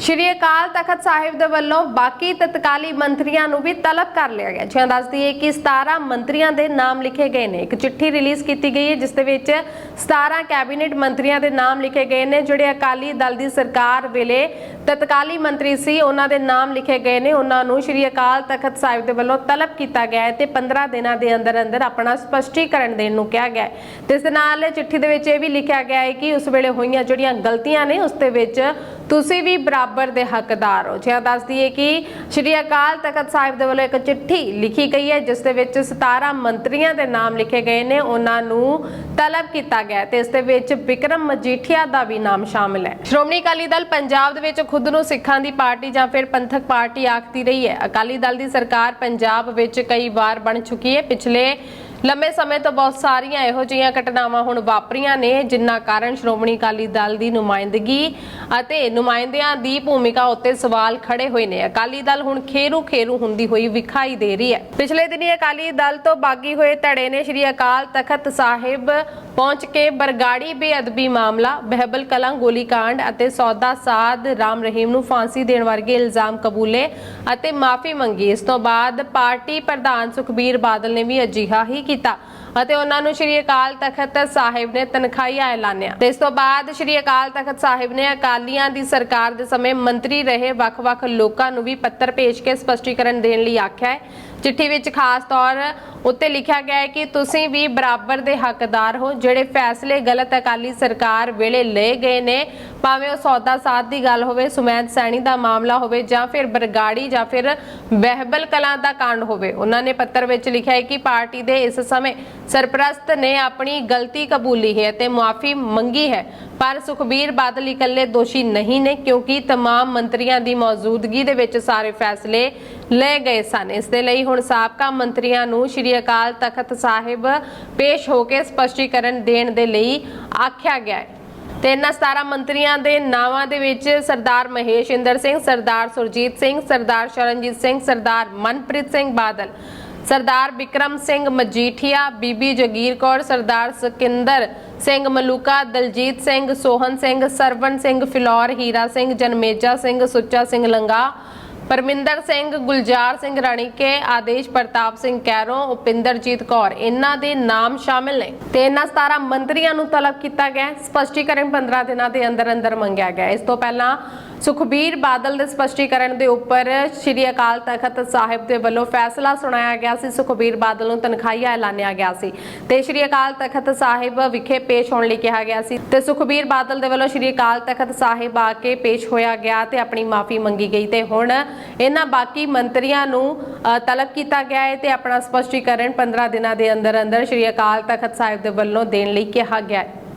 ਸ਼੍ਰੀ ਅਕਾਲ ਤਖਤ ਸਾਹਿਬ ਦੇ ਵੱਲੋਂ ਬਾਕੀ ਤਤਕਾਲੀ ਮੰਤਰੀਆਂ ਨੂੰ ਵੀ ਤਲਬ ਕਰ ਲਿਆ ਗਿਆ। ਜਿਵੇਂ ਦੱਸ ਦਈਏ ਕਿ 17 ਮੰਤਰੀਆਂ ਦੇ ਨਾਮ ਲਿਖੇ ਗਏ ਨੇ। ਇੱਕ ਚਿੱਠੀ ਰਿਲੀਜ਼ ਕੀਤੀ ਗਈ ਹੈ, ਜਿਸ ਦੇ ਵਿੱਚ 17 ਕੈਬਨਿਟ ਮੰਤਰੀਆਂ ਦੇ ਨਾਮ ਲਿਖੇ ਗਏ ਨੇ, ਜਿਹੜੇ ਅਕਾਲੀ ਦਲ ਦੀ ਸਰਕਾਰ ਵੇਲੇ ਤਤਕਾਲੀ ਮੰਤਰੀ ਸੀ, ਉਹਨਾਂ ਦੇ ਨਾਮ ਲਿਖੇ ਗਏ ਨੇ। ਉਹਨਾਂ ਨੂੰ ਸ਼੍ਰੀ ਅਕਾਲ ਤਖਤ ਸਾਹਿਬ ਦੇ ਵੱਲੋਂ ਤਲਬ ਕੀਤਾ ਗਿਆ ਹੈ ਤੇ 15 ਦਿਨਾਂ ਦੇ ਅੰਦਰ ਅੰਦਰ ਆਪਣਾ ਸਪਸ਼ਟੀਕਰਨ ਦੇਣ ਨੂੰ ਕਿਹਾ ਗਿਆ ਹੈ। ਤੇ ਇਸ ਨਾਲ ਚਿੱਠੀ ਦੇ ਵਿੱਚ ਇਹ ਵੀ ਲਿਖਿਆ ਗਿਆ ਹੈ ਕਿ ਉਸ ਵੇਲੇ ਹੋਈਆਂ ਜਿਹੜੀਆਂ ਗਲਤੀਆਂ ਨੇ, ਉਸ ਦੇ ਵਿੱਚ ਤੁਸੀਂ ਵੀ ਬਰਾਬਰ ਦੇ ਹੱਕਦਾਰ ਹੋ। ਜਿਵੇਂ ਦੱਸ ਦਈਏ ਕਿ ਸ਼੍ਰੀ ਅਕਾਲ ਤਖਤ ਸਾਹਿਬ ਦੇ ਵੱਲੋਂ ਇੱਕ ਚਿੱਠੀ ਲਿਖੀ ਗਈ ਹੈ, ਜਿਸ ਦੇ ਵਿੱਚ 17 ਮੰਤਰੀਆਂ ਦੇ ਨਾਮ ਲਿਖੇ ਗਏ ਨੇ। ਉਹਨਾਂ ਨੂੰ ਤਲਬ ਕੀਤਾ ਗਿਆ ਤੇ ਇਸ ਦੇ ਵਿੱਚ ਵਿਕਰਮ ਮਜੀਠੀਆ ਦਾ ਵੀ ਨਾਮ ਸ਼ਾਮਿਲ ਹੈ। ਸ਼੍ਰੋਮਣੀ ਅਕਾਲੀ ਦਲ ਪੰਜਾਬ ਦੇ ਵਿੱਚ ਖੁਦ ਨੂੰ ਸਿੱਖਾਂ ਦੀ ਪਾਰਟੀ ਜਾਂ ਫਿਰ ਪੰਥਕ ਪਾਰਟੀ ਆਖਦੀ ਰਹੀ ਹੈ। ਅਕਾਲੀ ਦਲ ਦੀ ਸਰਕਾਰ ਪੰਜਾਬ ਵਿੱਚ ਕਈ ਵਾਰ ਬਣ ਚੁੱਕੀ ਹੈ। ਪਿਛਲੇ ਲੰਮੇ ਸਮੇਂ ਤੋਂ ਬਹੁਤ ਸਾਰੀਆਂ ਇਹੋ ਜਿਹੀਆਂ ਘਟਨਾਵਾਂ ਹੁਣ ਵਾਪਰੀਆਂ ਨੇ ਜਿੰਨਾ ਕਾਰਨ ਸ਼੍ਰੋਮਣੀ ਅਕਾਲੀ ਦਲ ਦੀ ਨੁਮਾਇੰਦਗੀ ਅਤੇ ਨੁਮਾਇੰਦਿਆਂ ਦੀ ਭੂਮਿਕਾ ਉੱਤੇ ਸਵਾਲ ਖੜੇ ਹੋਏ ਨੇ। ਅਕਾਲੀ ਦਲ ਹੁਣ ਖੇਰੂ ਖੇਰੂ ਹੁੰਦੀ ਹੋਈ ਵਿਖਾਈ ਦੇ ਰਹੀ ਹੈ। ਪਿਛਲੇ ਦਿਨੀ ਅਕਾਲੀ ਦਲ ਤੋਂ ਬਾਗੀ ਹੋਏ ਧੜੇ ਨੇ ਸ਼੍ਰੀ ਅਕਾਲ ਤਖਤ ਸਾਹਿਬ ਪਹੁੰਚ ਕੇ ਬਰਗਾੜੀ ਬੇਅਦਬੀ ਮਾਮਲਾ, ਬਹਿਬਲ ਕਲਾਂ ਗੋਲੀकांड ਅਤੇ ਸੌਦਾ ਸਾਧ ਰਾਮ ਰਹੀਮ ਨੂੰ ਫਾਂਸੀ ਦੇਣ ਵਰਗੇ ਇਲਜ਼ਾਮ ਕਬੂਲੇ ਅਤੇ ਮਾਫੀ ਮੰਗੀ। ਇਸ ਤੋਂ ਬਾਅਦ ਪਾਰਟੀ ਪ੍ਰਧਾਨ ਸੁਖਬੀਰ ਬਾਦਲ ਨੇ ਵੀ ਅਜਿਹਾ ਹੀ ਕੀਤਾ ਅਤੇ ਉਹਨਾਂ ਨੂੰ ਸ਼੍ਰੀ ਅਕਾਲ ਤਖਤ ਸਾਹਿਬ ਨੇ ਤਨਖਾਹੀਆ ਐਲਾਨਿਆ। ਤੇ ਇਸ ਤੋਂ ਬਾਅਦ ਸ਼੍ਰੀ ਅਕਾਲ ਤਖਤ ਸਾਹਿਬ ਨੇ ਅਕਾਲੀਆਂ ਦੀ ਸਰਕਾਰ ਦੇ ਸਮੇਂ ਮੰਤਰੀ ਰਹੇ ਵੱਖ-ਵੱਖ ਲੋਕਾਂ ਨੂੰ ਵੀ ਪੱਤਰ ਭੇਜ ਕੇ ਸਪਸ਼ਟੀਕਰਨ ਦੇਣ ਲਈ ਆਖਿਆ ਹੈ। ਚਿੱਠੀ ਵਿੱਚ ਖਾਸ ਤੌਰ ਉੱਤੇ ਲਿਖਿਆ ਗਿਆ ਹੈ ਕਿ ਤੁਸੀਂ ਵੀ ਬਰਾਬਰ ਦੇ ਹੱਕਦਾਰ ਹੋ, ਜਿਹੜੇ ਫੈਸਲੇ ਗਲਤ ਅਕਾਲੀ ਸਰਕਾਰ ਵੇਲੇ ਲਏ ਗਏ ਨੇ ਭਾਵੇਂ ਉਹ ਸੌਦਾ ਸਾਧ ਦੀ ਗੱਲ ਹੋਵੇ ਸੁਮੈਦ ਸੈਣੀ ਦਾ ਮਾਮਲਾ ਹੋਵੇ ਜਾਂ ਫਿਰ ਬਰਗਾੜੀ ਜਾਂ ਫਿਰ ਬਹਿਬਲ ਕਲਾਂ ਦਾ ਕਾਂਡ ਹੋਵੇ ਉਹਨਾਂ ਨੇ ਪੱਤਰ ਵਿੱਚ ਲਿਖਿਆ ਹੈ ਕਿ ਪਾਰਟੀ ਦੇ ਇਸ ਸਮੇਂ ਸਰਪ੍ਰਸਤ ਨੇ ਆਪਣੀ ਗਲਤੀ ਕਬੂਲੀ ਹੈ ਤੇ ਮੁਆਫੀ ਮੰਗੀ ਹੈ ਪਰ ਸੁਖਬੀਰ ਬਾਦਲ ਇਕੱਲੇ ਦੋਸ਼ੀ ਨਹੀਂ ਨੇ ਕਿਉਂਕਿ तमाम ਮੰਤਰੀਆਂ ਦੀ ਮੌਜੂਦਗੀ ਦੇ ਵਿੱਚ ਸਾਰੇ ਫੈਸਲੇ ਲਏ ਗਏ ਸਨ ਇਸ ਦੇ ਲਈ ਹੁਣ ਸਾਬਕਾ ਮੰਤਰੀਆਂ ਨੂੰ ਸ਼੍ਰੀ ਅਕਾਲ ਤਖਤ ਸਾਹਿਬ ਪੇਸ਼ ਹੋ ਕੇ ਸਪਸ਼ਟੀਕਰਨ ਦੇਣ ਦੇ ਲਈ ਆਖਿਆ ਗਿਆ ਹੈ ਤੇ ਇਹਨਾਂ 17 ਮੰਤਰੀਆਂ ਦੇ ਨਾਵਾਂ ਦੇ ਵਿੱਚ ਸਰਦਾਰ ਮਹੇਸ਼ ਇੰਦਰ ਸਿੰਘ, ਸਰਦਾਰ ਸੁਰਜੀਤ ਸਿੰਘ, ਸਰਦਾਰ ਸ਼ਰਨਜੀਤ ਸਿੰਘ, ਸਰਦਾਰ ਮਨਪ੍ਰੀਤ ਸਿੰਘ ਬਾਦਲ, ਸਰਦਾਰ ਵਿਕਰਮ ਸਿੰਘ ਮਜੀਠੀਆ, ਬੀਬੀ ਜਗੀਰ ਕੌਰ, ਸਰਦਾਰ ਸਕਿੰਦਰ ਸਿੰਘ ਮਲੂਕਾ, ਦਲਜੀਤ ਸਿੰਘ, ਸੋਹਨ ਸਿੰਘ ਸਰਵਨ ਸਿੰਘ, ਫਿਲੌਰ, ਹੀਰਾ ਸਿੰਘ, ਜਨਮੇਜਾ ਸਿੰਘ, ਸੁੱਚਾ ਸਿੰਘ ਲੰਗਾ ਪਰਮਿੰਦਰ ਸਿੰਘ, ਗੁਲਜ਼ਾਰ ਸਿੰਘ ਰਾਣੀਕੇ, ਆਦੇਸ਼ ਪ੍ਰਤਾਪ ਸਿੰਘ ਕੈਰੋਂ, ਉਪਿੰਦਰਜੀਤ ਕੌਰ। ਇਹਨਾਂ ਦੇ ਨਾਮ ਸ਼ਾਮਿਲ ਨੇ ਤੇ ਇਹਨਾਂ 17 ਮੰਤਰੀਆਂ ਨੂੰ ਤਲਬ ਕੀਤਾ ਗਿਆ ਸਪਸ਼ਟੀਕਰਨ 15 ਦਿਨਾਂ ਦੇ ਅੰਦਰ ਅੰਦਰ ਮੰਗਿਆ ਗਿਆ ਇਸ ਤੋਂ ਪਹਿਲਾਂ ਸੁਖਬੀਰ ਬਾਦਲ ਦੇ ਸਪਸ਼ਟੀਕਰਨ ਦੇ ਉੱਪਰ ਸ਼੍ਰੀ ਅਕਾਲ ਤਖਤ ਸਾਹਿਬ ਦੇ ਵੱਲੋਂ ਫੈਸਲਾ ਸੁਣਾਇਆ ਗਿਆ ਸੀ। ਸੁਖਬੀਰ ਬਾਦਲ ਨੂੰ ਤਨਖਾਹੀਆ ਐਲਾਨਿਆ ਗਿਆ ਸੀ ਤੇ ਸ਼੍ਰੀ ਅਕਾਲ ਤਖਤ ਸਾਹਿਬ ਵਿਖੇ ਪੇਸ਼ ਹੋਣ ਲਈ ਕਿਹਾ ਗਿਆ ਸੀ ਤੇ ਸੁਖਬੀਰ ਬਾਦਲ ਦੇ ਵੱਲੋਂ ਸ਼੍ਰੀ ਅਕਾਲ ਤਖਤ ਸਾਹਿਬ ਆ ਕੇ ਪੇਸ਼ ਹੋਇਆ ਗਿਆ ਤੇ ਆਪਣੀ ਮਾਫੀ ਮੰਗੀ ਗਈ ਤੇ ਹੁਣ ਇਹਨਾਂ ਬਾਕੀ ਮੰਤਰੀਆਂ ਨੂੰ ਤਲਬ ਕੀਤਾ ਗਿਆ ਹੈ ਤੇ ਆਪਣਾ ਸਪਸ਼ਟੀਕਰਨ 15 ਦਿਨਾਂ ਦੇ ਅੰਦਰ ਅੰਦਰ ਸ਼੍ਰੀ ਅਕਾਲ ਤਖਤ ਸਾਹਿਬ ਦੇ ਵੱਲੋਂ ਦੇਣ ਲਈ ਕਿਹਾ ਗਿਆ ਹੈ।